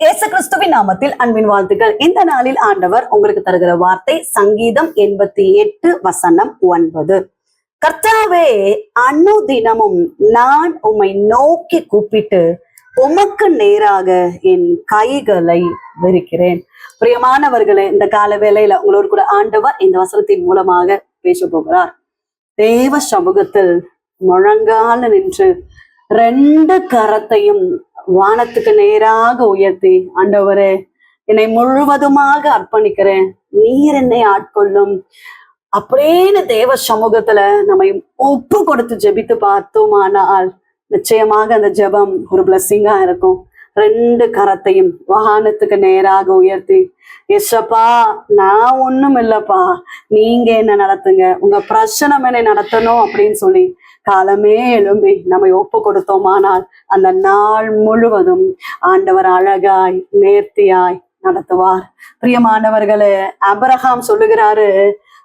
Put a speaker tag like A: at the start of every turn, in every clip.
A: இயேசு கிறிஸ்துவின் நாமத்தில் அன்பின் வாழ்த்துக்கள். இந்த நாளில் ஆண்டவர் உங்களுக்கு தருகிற வார்த்தை சங்கீதம் எண்பத்தி எட்டு வசனம் ஒன்பது. கர்த்தாவே அனுதினமும் நான் உம்மை நோக்கி கூப்பிட்டு உமக்கு நேராக என் கைகளை விரிக்கிறேன். பிரியமானவர்களே இந்த கால வேளையில உங்களோடு கூட ஆண்டவர் இந்த வசனத்தின் மூலமாக பேச போகிறார். தேவ சமூகத்தில் முழங்கால நின்று ரெண்டு கரத்தையும் வானத்துக்கு நேராக உயர்த்தி ஆண்டவரே என்னை முழுவதுமாக அர்ப்பணிக்கிறேன் நீர் என்னை ஆட்கொள்ளும். அப்படின்னு தேவ சமூகத்துல நம்ம ஒப்பு கொடுத்து ஜெபித்து பார்த்தோமானால் நிச்சயமாக அந்த ஜெபம் ஒரு பிளஸ்ஸிங்கா இருக்கும். ரெண்டு கரத்தையும் வாகனத்துக்கு நேராக உயர்த்தி எஸ்ஸப்பா நான் ஒண்ணும் இல்லப்பா. நீங்க என்ன நடத்துங்க? உங்க பிரச்சனை என்னை நடத்தணும் அப்படின்னு சொல்லி காலமே எழும்பி நம்மை ஒப்பு கொடுத்தோமானால் அந்த நாள் முழுவதும் ஆண்டவர் அழகாய் நேர்த்தியாய் நடத்துவார். பிரியமானவர்களே அபரகாம் சொல்லுகிறாரு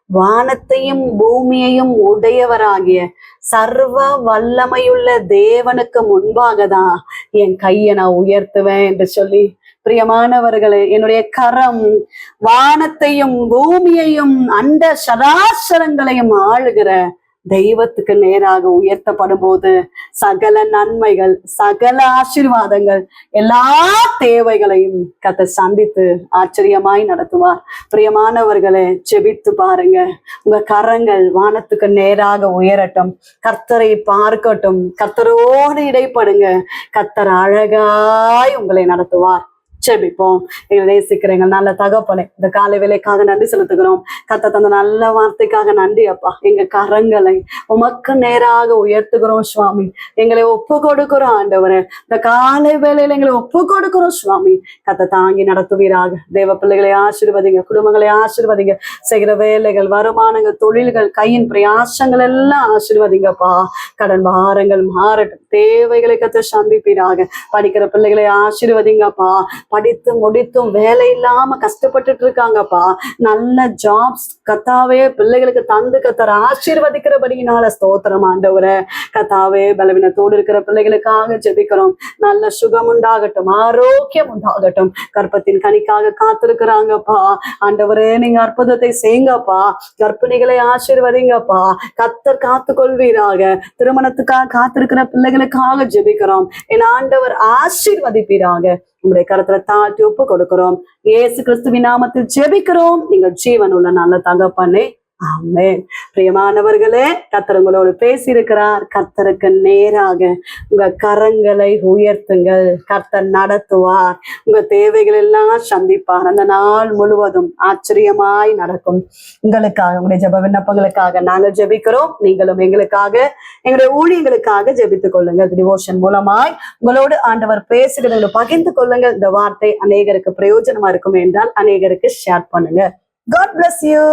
A: வானத்தையும் பூமியையும் உடையவராகிய சர்வ வல்லமையுள்ள தேவனுக்கு முன்பாக தான் என் கையை நான் உயர்த்துவேன் என்று சொல்லி பிரியமானவர்களே என்னுடைய கரம் வானத்தையும் பூமியையும் அண்ட சராசரங்களையும் ஆளுகிற தெய்வத்துக்கு நேராக உயர்த்தப்படும் போது சகல நன்மைகள் சகல ஆசீர்வாதங்கள் எல்லா தேவைகளையும் கத்தை சந்தித்து ஆச்சரியமாய் நடத்துவார். பிரியமானவர்களை செபித்து பாருங்க. உங்க கரங்கள் வானத்துக்கு நேராக உயரட்டும். கர்த்தரை பார்க்கட்டும். கர்த்தரோடு இடைப்படுங்க. கர்த்தர் அழகாய் உங்களை நடத்துவார். ஜெபிப்போம் எங்களை நேசிக்கிற எங்கள் நல்ல தகப்பலை இந்த காலை வேலைக்காக நன்றி செலுத்துகிறோம். கத்த தந்த நல்ல வார்த்தைக்காக நன்றி அப்பா. எங்க கரங்களை உமக்கு நேராக உயர்த்துகிறோம் சுவாமி. எங்களை ஒப்பு கொடுக்கிறோம் ஆண்டவரே. இந்த காலை வேலையில எங்களை ஒப்பு கொடுக்கிறோம் சுவாமி. கத்த தாங்கி நடத்துவீராக. தேவ பிள்ளைகளை ஆசிர்வதிங்க குடும்பங்களை ஆசிர்வதிங்க. செய்கிற வேலைகள் வருமானங்கள் தொழில்கள் கையின் பிரயாசங்கள் எல்லாம் ஆசிர்வதிங்கப்பா. கடன் பாரங்கள் மாறட்டும். தேவைகளை கத்த சந்திப்பீராக. படிக்கிற பிள்ளைகளை ஆசீர்வதிங்கப்பா. படித்து முடித்தும் வேலை இல்லாம கஷ்டப்பட்டுட்டு இருக்காங்கப்பா. நல்ல ஜாப்ஸ் கத்தாவே பிள்ளைகளுக்கு தந்து கத்தர ஆசீர்வதிக்கிறபடியினால ஸ்தோத்திரம் ஆண்டவரை. கத்தாவே பலவீனத்தோடு இருக்கிற பிள்ளைகளுக்காக ஜெபிக்கிறோம். நல்ல சுகம் உண்டாகட்டும் ஆரோக்கியம் உண்டாகட்டும். கற்பத்தின் கனிக்காக காத்திருக்கிறாங்கப்பா. ஆண்டவரே நீங்க அற்புதத்தை செய்யுங்கப்பா. கர்ப்பிணிகளை ஆசீர்வதிங்கப்பா. கத்தர் காத்து கொள்வீராக திருமணத்துக்காக காத்திருக்கிற பிள்ளைகளுக்காக ஜெபிக்கிறோம். என் ஆண்டவர் ஆசீர்வதிப்பீராக. உங்களுடைய கருத்துல தாழ்த்தி ஒப்பு கொடுக்கிறோம். ஏசு கிறிஸ்துவின் நாமத்தில் ஜெபிக்கிறோம். நீங்கள் ஜீவன் உள்ள நல்ல தகப்பனே. ஆமென். பிரியமானவர்களே கத்தர் உங்களோடு பேசியிருக்கிறார். கர்த்தருக்கு நேராக உங்க கரங்களை உயர்த்துங்கள். கர்த்தர் நடத்துவார். உங்க தேவைகள் எல்லாம் சந்திப்பார். அந்த நாள் முழுவதும் ஆச்சரியமாய் நடக்கும். உங்களுக்காக உங்களுடைய ஜெப விண்ணப்பங்களுக்காக நாங்கள் ஜெபிக்கிறோம். நீங்களும் எங்களுக்காக எங்களுடைய ஊழியங்களுக்காக ஜெபித்துக் கொள்ளுங்கள். டிவோஷன் மூலமாய் உங்களோடு ஆண்டவர் பேசுகிறவங்களை பகிர்ந்து கொள்ளுங்கள். இந்த வார்த்தை அநேகருக்கு பிரயோஜனமா இருக்கும் என்றால் அநேகருக்கு ஷேர் பண்ணுங்க. God bless you.